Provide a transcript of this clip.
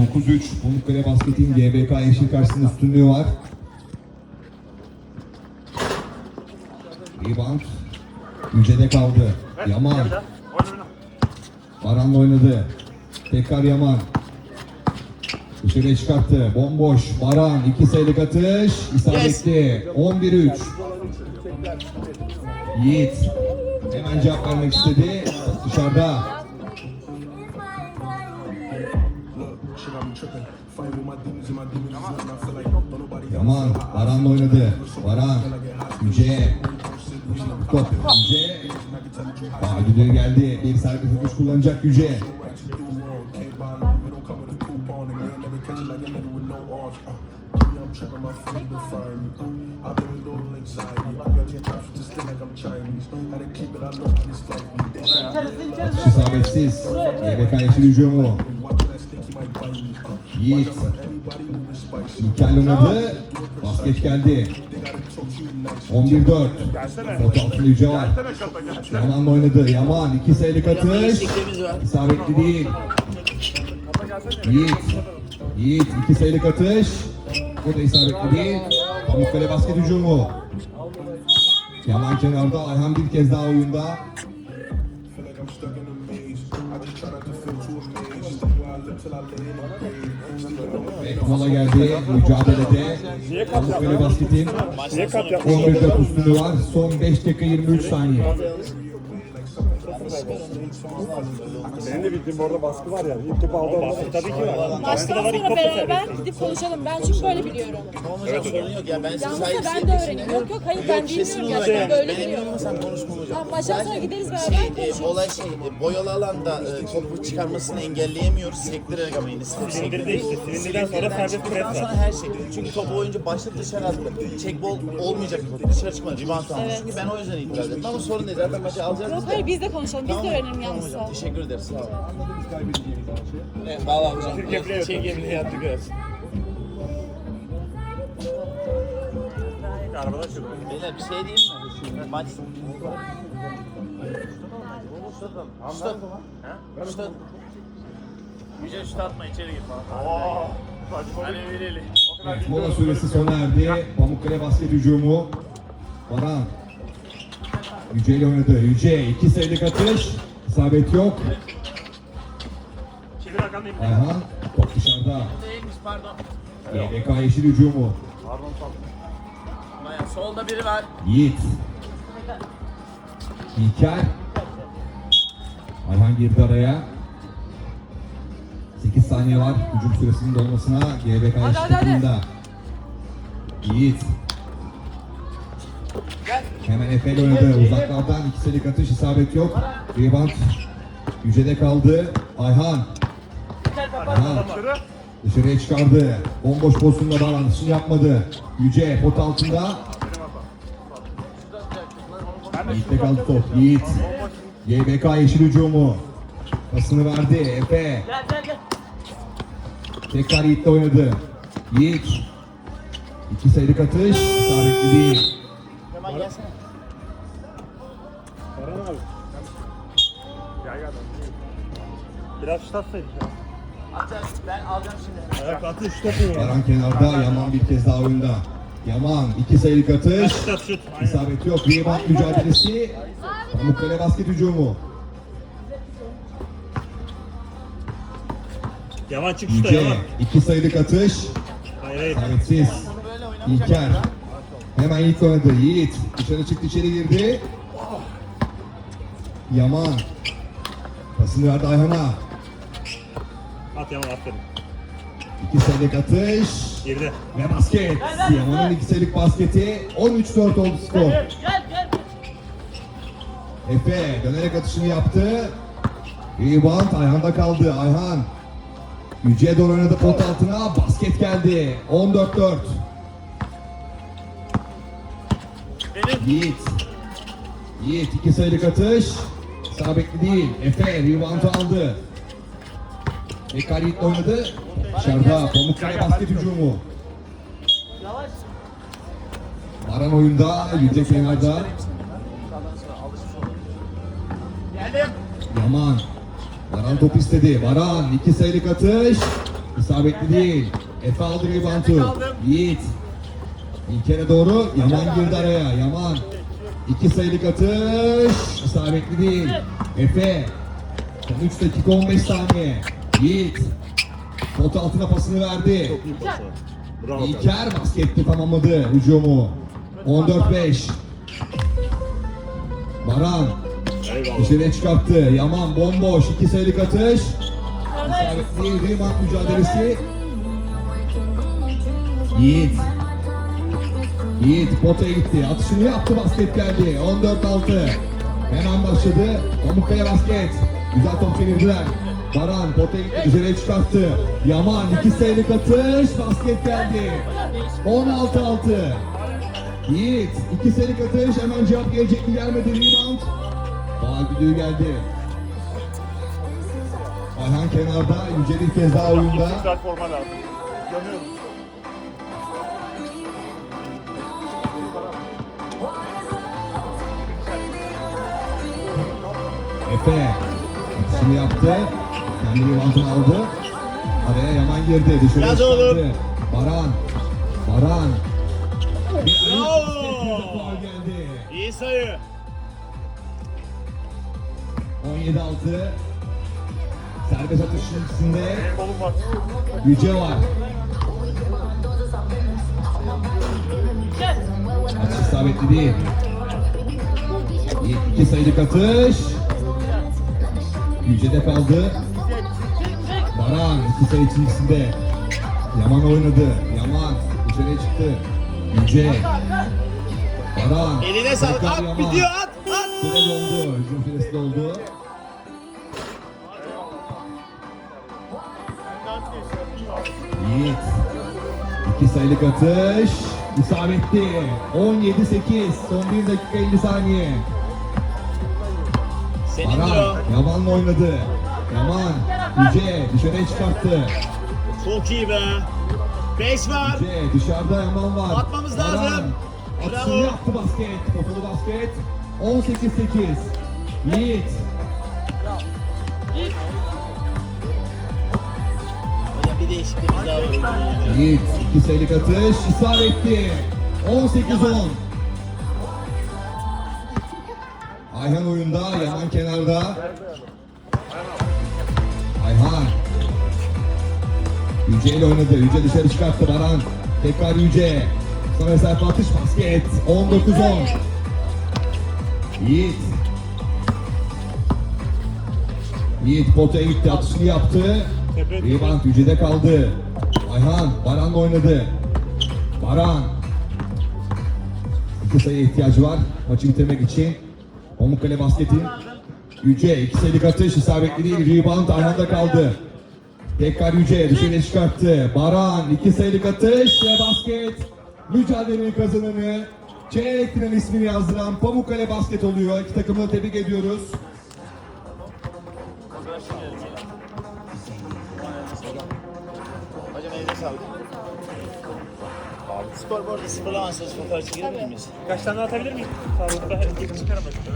9-3 Pamukkale Basket'in GBK Yeşil karşısında üstünlüğü var. Rebound. Yüce'de kaldı. Yaman. Baran'la oynadı. Tekrar Yaman. Dışarıya çıkarttı. Bomboş. Baran. iki sayılık atış. İsabetli. 11-3. Yiğit. Hemen cevap vermek istedi. Dışarıda. Yaman. Baran'la oynadı. Baran. Yüce. Top. Yüce. Aa, düdüğü geldi. Bir serbest atış kullanacak Yüce. isabetsiz. YBK yeşil hücumu. watch İlkel oynadı. Basket geldi. They gotta talk to you nice. 11-4. Pot altında Yüce var. Yaman'la oynadı. Yaman iki sayılık atış. İsabetli değil. Yiğit. Yiğit iki sayılık atış. Bu da isabetli değil. Pamukkale basket hücumu. Yaman kenarda. Ayhan bir kez daha oyunda. Mola geldi. Mücadelede. Pamukkale basketin 11'de üstünlüğü var. Son 5 dakika 23 saniye. Benim de bildiğim orada baskı var yani. İlk topu aldı orada. Tabii ki var. Baştan sonra beraber gidip konuşalım. Ben çünkü böyle biliyorum. Hocam sorun yok ya ben size Yalnız da ben de öğreneyim. Yok yok hayır ben bilmiyorum gerçekten böyle biliyorum. sen konuşma hocam. Tamam baştan sonra gideriz beraber Şey, e, konuşuruz. olay şey, e, boyalı alanda e, topu çıkarmasını engelleyemiyoruz. Sektirerek ama yine step Silindirde işte, silindirden sonra serbest pres çıktıktan var. sonra her şey. Çünkü topu oyuncu başta dışarı attı. Check ball olmayacak bir top. Dışarı çıkmadı. Rebound almış. Çünkü ben o yüzden itiraz ettim. Ama sorun değil. Zaten maçı alacağız. Yok hayır biz de konuşalım. Biz de öğrenelim Tamam yalnızsa. hocam. Teşekkür ederiz. Sağ olun. Evet, valla hocam. Şey gemine yaptık evet. Arabada çıktı. Beyler bir şey diyeyim mi? Maç... Şut. Şut. Yüce şut atma içeri gir falan. Hani vereli. Evet, mola süresi sona erdi. Pamukkale basket hücumu. Baran. Yüce ile oynadı. Yüce iki sayılık atış. İsabet yok. Ayhan top dışarıda. Değilmiş pardon. YBK yeşil hücumu. Bayağı solda biri var. Yiğit. İlker. Ayhan girdi araya. 8 saniye var hücum süresinin dolmasına GBK takımında. Yiğit. Hemen Efe ile oynadı. Uzaklardan iki sayılık atış isabet yok. Rebound Yüce'de kaldı. Ayhan. Ayhan. Dışarıya çıkardı. Bomboş pozisyonda bağlantısını yapmadı. Yüce pot altında. Yiğit'te kaldı top. Yiğit. YBK yeşil hücumu. Pasını verdi. Efe. Tekrar Yiğit'le oynadı. Yiğit. İki sayılık atış. İsabetli değil. Hemen gelsene. Baran abi. Biraz şut atsaydık ya. Atacağız. Ben alacağım şimdi. Ayak attı şut atıyor. Baran kenarda. Yaman bir kez daha oyunda. Yaman iki sayılık atış. Şut şut. İsabet yok. Rebound mücadelesi. Pamukkale basket hücumu. Yaman çık şuta yaman. iki sayılık atış. Hayır hayır. İsabetsiz. İlker. Hemen Yiğit oynadı. Yiğit. Dışarı çıktı içeri girdi. Yaman. Pasını verdi Ayhan'a. At yaman aferin. İki sayılık atış. Geride. Ve basket. Yaman'ın iki sayılık basketi. 13-4 oldu skor. Efe dönerek atışını yaptı. Rebound Ayhan'da kaldı. Ayhan. Yüce'ye doğru oynadı pot altına. Basket geldi. 14-4. Yiğit. Yiğit iki sayılık atış. İsabetli değil. Efe rebound aldı. Tekrar Yiğit oynadı. Dışarıda Pamukkale basket hücumu. Baran oyunda, Yüce kenarda. Yaman. Baran top istedi. Baran iki sayılık atış. İsabetli değil. Efe aldı reboundu. Yiğit. İlker'e doğru Yaman girdi araya. Yaman. İki sayılık atış. İsabetli değil. Efe. Son 3 dakika 15 saniye. Yiğit. Pot altına pasını verdi. Bravo. İlker baskette tamamladı hücumu. 14-5. Baran Eyvallah. dışarıya çıkarttı. Yaman bomboş. iki sayılık atış. İsabetli rebound mücadelesi. Yiğit. Yiğit potaya gitti. Atışını yaptı basket geldi. 14-6. Hemen başladı. Pamukkaya basket. Güzel top çevirdiler. Baran potaya gitti. Dışarıya çıkarttı. Yaman iki sayılık atış. Basket geldi. 16-6. Yiğit iki sayılık atış. Hemen cevap gelecek mi gelmedi. Rebound. Faal düdüğü geldi. Ayhan kenarda. Yücel ilk kez daha oyunda. Güzel forma lazım. Yanıyorum. Efe atışını yaptı. Kendi rivantını aldı. Araya Yaman girdi. Dışarı çıkarttı. oğlum. Baran. Baran. Bravo. İyi sayı. 17-6. Serbest atış var. Yüce var. Atış isabetli değil. İki sayılık atış. Yüce'de kaldı. Baran iki sayı içerisinde. Yaman oynadı. Yaman dışarıya çıktı. Yüce. Baran. Eline sağlık. At bitiyor at at. Süre doldu. Hücum süresi doldu. Yiğit. İki sayılık atış. İsabetli. 17-8. Son 1 dakika 50 saniye. Baran Yaman'la oynadı. Yaman. Yüce dışarıya çıkarttı. Çok iyi be. 5 var. Yüce dışarıda Yaman var. Atmamız Baran, lazım. Atışını Bravo. yaptı basket. Topalı basket. 18-8. Yiğit. Hocam bir değişikliğimiz daha var. Yiğit iki sayılık atış isabetli. 18-10. Ayhan oyunda, Yaman kenarda. Ayhan. Yüce ile oynadı. Yüce dışarı çıkarttı Baran. Tekrar Yüce. Sonra mesafe atış basket. 19-10. Yiğit. Yiğit potaya gitti. Atışını yaptı. Rebound Yüce'de kaldı. Ayhan Baran'la oynadı. Baran. İki sayıya ihtiyacı var maçı bitirmek için. Pamukkale basketin. Yüce iki sayılık atış isabetli değil. Rebound Ayhan'da kaldı. Tekrar Yüce dışarıya çıkarttı. Baran iki sayılık atış ve basket. Mücadelenin kazananı. Çeyrek final ismini yazdıran Pamukkale basket oluyor. İki takımı da tebrik ediyoruz. Hocam elinize sağlık. Skor bu arada sıfırlamazsanız fotoğraf çekilebilir miyiz? Kaç tane atabilir miyim? Sağlıkta çıkarım. Evet.